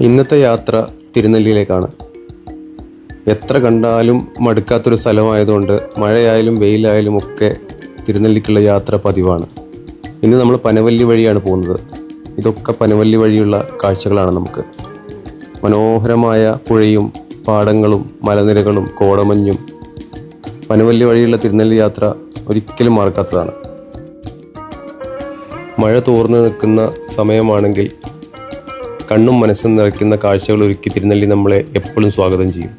ഇന്നത്തെ യാത്ര തിരുനെല്ലിയിലേക്കാണ്. എത്ര കണ്ടാലും മടുക്കാത്തൊരു സ്ഥലമായതുകൊണ്ട് മഴയായാലും വെയിലായാലും ഒക്കെ തിരുനെല്ലിക്കുള്ള യാത്ര പതിവാണ്. ഇന്ന് നമ്മൾ പനവല്ലി വഴിയാണ് പോകുന്നത്. ഇതൊക്കെ പനവല്ലി വഴിയുള്ള കാഴ്ചകളാണ് നമുക്ക്. മനോഹരമായ പുഴയും പാടങ്ങളും മലനിരകളും കോടമഞ്ഞും പനവല്ലി വഴിയുള്ള തിരുനെല്ലി യാത്ര ഒരിക്കലും മറക്കാത്തതാണ്. മഴ തോർന്നു നിൽക്കുന്ന സമയമാണെങ്കിൽ കണ്ണും മനസ്സും നിറയ്ക്കുന്ന കാഴ്ചകൾ ഒരുക്കി തിരുനെല്ലി നമ്മളെ എപ്പോഴും സ്വാഗതം ചെയ്യും.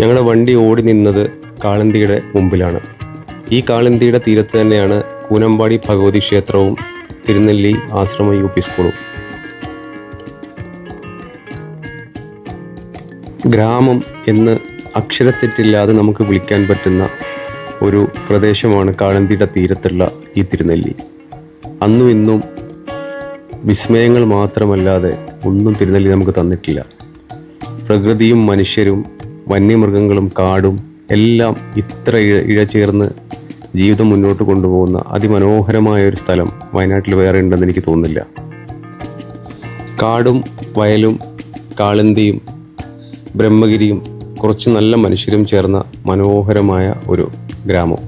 ഞങ്ങളുടെ വണ്ടി ഓടി നിന്നത് കാളന്തിയുടെ മുമ്പിലാണ്. ഈ കാളന്തിയുടെ തീരത്ത് തന്നെയാണ് കൂനമ്പാടി ഭഗവതി ക്ഷേത്രവും തിരുനെല്ലി ആശ്രമ യു പി സ്കൂളും. ഗ്രാമം എന്ന് അക്ഷരത്തെറ്റില്ലാതെ നമുക്ക് വിളിക്കാൻ പറ്റുന്ന ഒരു പ്രദേശമാണ് കാളന്തിയുടെ തീരത്തുള്ള ഈ തിരുനെല്ലി. അന്നും ഇന്നും വിസ്മയങ്ങൾ മാത്രമല്ലാതെ ഒന്നും തിരുനെല്ലി നമുക്ക് തന്നിട്ടില്ല. പ്രകൃതിയും മനുഷ്യരും വന്യമൃഗങ്ങളും കാടും എല്ലാം ഇത്ര ഇഴ ഇഴചേർന്ന് ജീവിതം മുന്നോട്ട് കൊണ്ടുപോകുന്ന അതിമനോഹരമായ ഒരു സ്ഥലം വയനാട്ടിൽ വേറെ ഉണ്ടെന്ന് എനിക്ക് തോന്നുന്നില്ല. കാടും വയലും കാളന്തിയും ബ്രഹ്മഗിരിയും കുറച്ച് നല്ല മനുഷ്യരും ചേർന്ന മനോഹരമായ ഒരു ഗ്രാമം.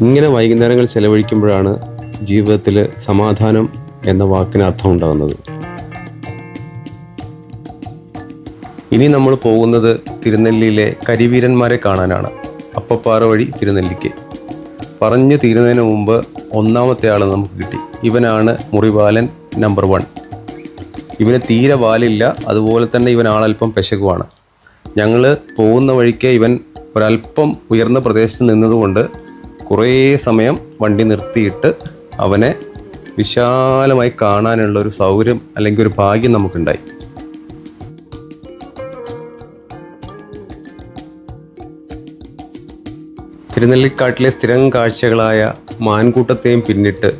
ഇങ്ങനെ വൈകുന്നേരങ്ങൾ ചെലവഴിക്കുമ്പോഴാണ് ജീവിതത്തിൽ സമാധാനം എന്ന വാക്കിന് അർത്ഥം ഉണ്ടാകുന്നത്. ഇനി നമ്മൾ പോകുന്നത് തിരുനെല്ലിയിലെ കരിവീരന്മാരെ കാണാനാണ്. അപ്പപ്പാറ വഴി തിരുനെല്ലിക്ക്. പറഞ്ഞു തീരുന്നതിന് മുമ്പ് ഒന്നാമത്തെ ആൾ നമുക്ക് കിട്ടി. ഇവനാണ് മുറിവാലൻ നമ്പർ വൺ. ഇവന് തീരെ വാലില്ല. അതുപോലെ തന്നെ ഇവൻ ആളല്പം പെശകുവാണ്. ഞങ്ങൾ പോകുന്ന വഴിക്ക് ഇവൻ ഒരല്പം ഉയർന്ന പ്രദേശത്ത് നിന്നതുകൊണ്ട് കുറേ സമയം വണ്ടി നിർത്തിയിട്ട് അവനെ വിശാലമായി കാണാനുള്ള ഒരു സൗകര്യം അല്ലെങ്കിൽ ഒരു ഭാഗ്യം നമുക്കുണ്ടായി. തിരുനെല്ലിക്കാട്ടിലെ സ്ഥിരം കാഴ്ചകളായ മാൻകൂട്ടത്തെയും പിന്നിട്ട്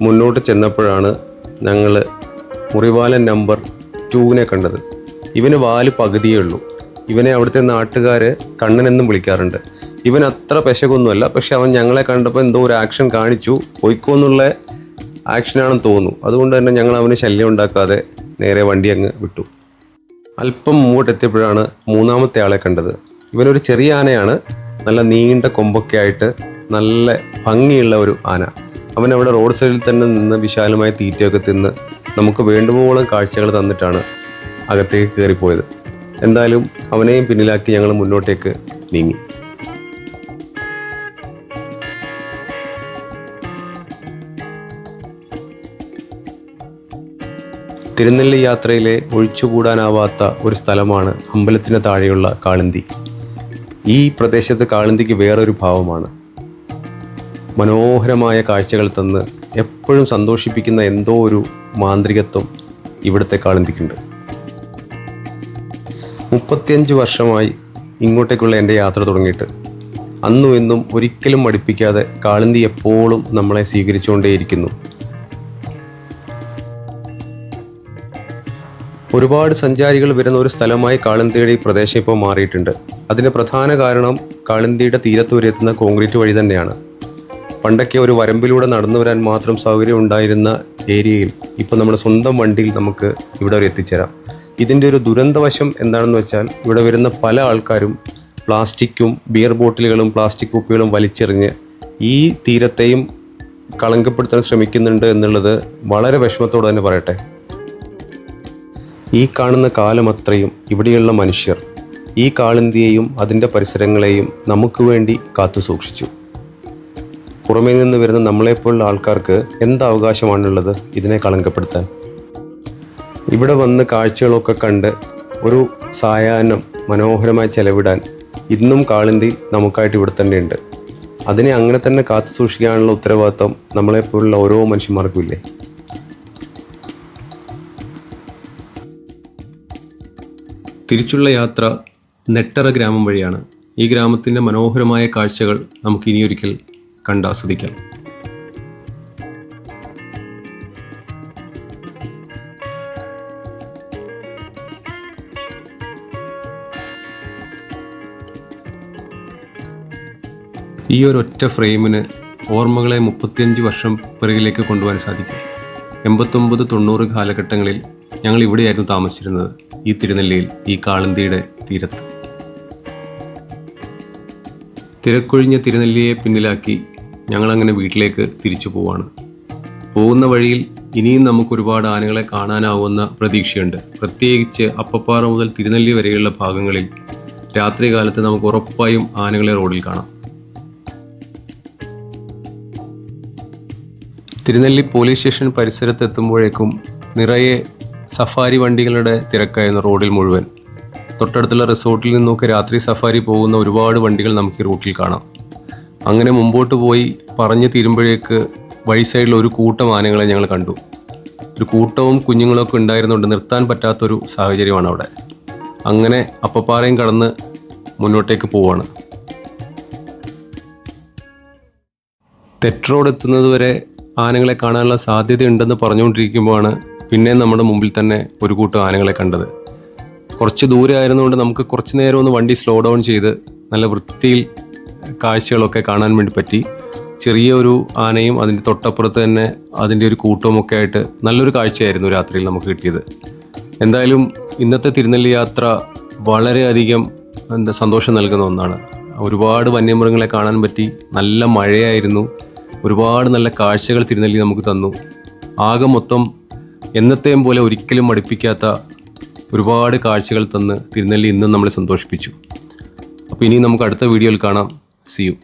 മുന്നോട്ട് ചെന്നപ്പോഴാണ് ഞങ്ങൾ മുറിവാലൻ നമ്പർ ടൂവിനെ കണ്ടത്. ഇവന് വാൽ പകുതിയേ ഉള്ളൂ. ഇവനെ അവിടുത്തെ നാട്ടുകാർ കണ്ണനെന്നും വിളിക്കാറുണ്ട്. ഇവൻ അത്ര പെശകൊന്നുമല്ല പക്ഷെ അവൻ ഞങ്ങളെ കണ്ടപ്പോൾ എന്തോ ഒരു ആക്ഷൻ കാണിച്ചു. പോയിക്കോന്നുള്ള ആക്ഷനാണെന്ന് തോന്നുന്നു. അതുകൊണ്ട് തന്നെ ഞങ്ങൾ അവന് ശല്യം ഉണ്ടാക്കാതെ നേരെ വണ്ടി അങ്ങ് വിട്ടു. അല്പം മുമ്പോട്ട് എത്തിയപ്പോഴാണ് മൂന്നാമത്തെ ആളെ കണ്ടത്. ഇവനൊരു ചെറിയ ആനയാണ്. നല്ല നീണ്ട കൊമ്പൊക്കെ ആയിട്ട് നല്ല ഭംഗിയുള്ള ഒരു ആന. അവൻ അവിടെ റോഡ് സൈഡിൽ തന്നെ നിന്ന് വിശാലമായ തീറ്റയൊക്കെ തിന്ന് നമുക്ക് വേണ്ടുവോളം കാഴ്ചകൾ തന്നിട്ടാണ് അകത്തേക്ക് കയറിപ്പോയത്. എന്തായാലും അവനെയും പിന്നിലാക്കി ഞങ്ങൾ മുന്നോട്ടേക്ക് നീങ്ങി. തിരുനെല്ലി യാത്രയിലെ ഒഴിച്ചുകൂടാനാവാത്ത ഒരു സ്ഥലമാണ് അമ്പലത്തിന് താഴെയുള്ള കാളിന്തി. ഈ പ്രദേശത്ത് കാളിന്തിക്ക് വേറൊരു ഭാവമാണ്. മനോഹരമായ കാഴ്ചകൾ തന്ന് എപ്പോഴും സന്തോഷിപ്പിക്കുന്ന എന്തോ ഒരു മാന്ത്രികത്വം ഇവിടുത്തെ കാളിന്തിക്കുണ്ട്. മുപ്പത്തിയഞ്ച് വർഷമായി ഇങ്ങോട്ടേക്കുള്ള എന്റെ യാത്ര തുടങ്ങിയിട്ട് അന്നും ഇന്നും ഒരിക്കലും മടുപ്പിക്കാതെ കാളിന്തി എപ്പോഴും നമ്മളെ സ്വീകരിച്ചുകൊണ്ടേയിരിക്കുന്നു. ഒരുപാട് സഞ്ചാരികൾ വരുന്ന ഒരു സ്ഥലമായി കാളിന്തിയുടെ ഈ പ്രദേശം ഇപ്പോൾ മാറിയിട്ടുണ്ട്. അതിന്റെ പ്രധാന കാരണം കാളിന്തിയുടെ തീരത്ത് വരെ എത്തുന്ന കോൺക്രീറ്റ് വഴി തന്നെയാണ്. പണ്ടൊക്കെ ഒരു വരമ്പിലൂടെ നടന്നു വരാൻ മാത്രം സൗകര്യം ഉണ്ടായിരുന്ന ഏരിയയിൽ ഇപ്പോൾ നമ്മുടെ സ്വന്തം വണ്ടിയിൽ നമുക്ക് ഇവിടെ വരെ എത്തിച്ചേരാം. ഇതിന്റെ ഒരു ദുരന്തവശം എന്താണെന്ന് വെച്ചാൽ ഇവിടെ വരുന്ന പല ആൾക്കാരും പ്ലാസ്റ്റിക്കും ബിയർ ബോട്ടിലുകളും പ്ലാസ്റ്റിക് കുപ്പികളും വലിച്ചെറിഞ്ഞ് ഈ തീരത്തെയും കളങ്കപ്പെടുത്താൻ ശ്രമിക്കുന്നുണ്ട് എന്നുള്ളത് വളരെ വിഷമത്തോടെ തന്നെ പറയട്ടെ. ഈ കാണുന്ന കാലം അത്രയും ഇവിടെയുള്ള മനുഷ്യർ ഈ കാളിന്തിയെയും അതിന്റെ പരിസരങ്ങളെയും നമുക്ക് വേണ്ടി കാത്തു സൂക്ഷിച്ചു. പുറമേ നിന്ന് വരുന്ന നമ്മളെപ്പോലുള്ള ആൾക്കാർക്ക് എന്ത് അവകാശമാണുള്ളത് ഇതിനെ കളങ്കപ്പെടുത്താൻ? ഇവിടെ വന്ന് കാഴ്ചകളൊക്കെ കണ്ട് ഒരു സായാഹ്നം മനോഹരമായി ചെലവിടാൻ ഇന്നും കാളിന്തി നമുക്കായിട്ട് ഇവിടെ തന്നെയുണ്ട്. അതിനെ അങ്ങനെ തന്നെ കാത്തു സൂക്ഷിക്കാനുള്ള ഉത്തരവാദിത്വം നമ്മളെപ്പോലുള്ള ഓരോ മനുഷ്യന്മാർക്കും ഇല്ലേ? തിരിച്ചുള്ള യാത്ര നെട്ടറ ഗ്രാമം വഴിയാണ്. ഈ ഗ്രാമത്തിന്റെ മനോഹരമായ കാഴ്ചകൾ നമുക്ക് ഇനിയൊരിക്കൽ കണ്ടാസ്വദിക്കാം. ഈ ഒറ്റ ഫ്രെയിമിന് ഓർമ്മകളെ മുപ്പത്തിയഞ്ച് വർഷം പിറകിലേക്ക് കൊണ്ടുപോകാൻ സാധിക്കും. എൺപത്തൊമ്പത് തൊണ്ണൂറ് കാലഘട്ടങ്ങളിൽ ഞങ്ങൾ ഇവിടെയായിരുന്നു താമസിച്ചിരുന്നത് ഈ തിരുനെല്ലിയിൽ ഈ കാളന്തിയുടെ തീരത്ത്. തിരക്കൊഴിഞ്ഞ തിരുനെല്ലിയെ പിന്നിലാക്കി ഞങ്ങളങ്ങനെ വീട്ടിലേക്ക് തിരിച്ചു പോവാണ്. പോകുന്ന വഴിയിൽ ഇനിയും നമുക്ക് ഒരുപാട് ആനകളെ കാണാനാവുന്ന പ്രതീക്ഷയുണ്ട്. പ്രത്യേകിച്ച് അപ്പപ്പാറ മുതൽ തിരുനെല്ലി വരെയുള്ള ഭാഗങ്ങളിൽ രാത്രികാലത്ത് നമുക്ക് ഉറപ്പായും ആനകളെ റോഡിൽ കാണാം. തിരുനെല്ലി പോലീസ് സ്റ്റേഷൻ പരിസരത്ത് എത്തുമ്പോഴേക്കും നിറയെ സഫാരി വണ്ടികളുടെ തിരക്കായിരുന്നു റോഡിൽ മുഴുവൻ. തൊട്ടടുത്തുള്ള റിസോർട്ടിൽ നിന്നൊക്കെ രാത്രി സഫാരി പോകുന്ന ഒരുപാട് വണ്ടികൾ നമുക്ക് ഈ റൂട്ടിൽ കാണാം. അങ്ങനെ മുമ്പോട്ട് പോയി പറഞ്ഞു തീരുമ്പോഴേക്ക് വഴി സൈഡിൽ ഒരു കൂട്ടം ആനകളെ ഞങ്ങൾ കണ്ടു. ഒരു കൂട്ടവും കുഞ്ഞുങ്ങളൊക്കെ ഉണ്ടായിരുന്നുകൊണ്ട് നിർത്താൻ പറ്റാത്തൊരു സാഹചര്യമാണ് അവിടെ. അങ്ങനെ അപ്പപ്പാറയും കടന്ന് മുന്നോട്ടേക്ക് പോവാണ്. തെറ്റ് എത്തുന്നത് വരെ ആനകളെ കാണാനുള്ള സാധ്യതയുണ്ടെന്ന് പറഞ്ഞുകൊണ്ടിരിക്കുമ്പോഴാണ് പിന്നെ നമ്മുടെ മുമ്പിൽ തന്നെ ഒരു കൂട്ടം ആനകളെ കണ്ടത്. കുറച്ച് ദൂരെ ആയിരുന്നുകൊണ്ട് നമുക്ക് കുറച്ച് നേരം ഒന്ന് വണ്ടി സ്ലോ ഡൗൺ ചെയ്ത് നല്ല വൃത്തിയിൽ കാഴ്ചകളൊക്കെ കാണാൻ വേണ്ടി പറ്റി. ചെറിയ ഒരു ആനയും അതിന്റെ തൊട്ടപ്പുറത്ത് തന്നെ അതിന്റെ ഒരു കൂട്ടവും ഒക്കെ ആയിട്ട് നല്ലൊരു കാഴ്ചയായിരുന്നു രാത്രിയിൽ നമുക്ക് കിട്ടിയത്. എന്തായാലും ഇന്നത്തെ തിരുനെല്ലി യാത്ര വളരെയധികം എന്താ സന്തോഷം നൽകുന്ന ഒന്നാണ്. ഒരുപാട് വന്യമൃഗങ്ങളെ കാണാൻ പറ്റി നല്ല മഴയായിരുന്നു ഒരുപാട് നല്ല കാഴ്ചകൾ തിരുനെല്ലി നമുക്ക് തന്നു. ആകെ മൊത്തം എന്നത്തെയും പോലെ ഒരിക്കലും മടുപ്പിക്കാത്ത ഒരുപാട് കാഴ്ചകൾ തന്ന് തിരുനെല്ലി ഇന്നും നമ്മളെ സന്തോഷിപ്പിച്ചു. അപ്പോൾ ഇനി നമുക്ക് അടുത്ത വീഡിയോയിൽ കാണാം. C U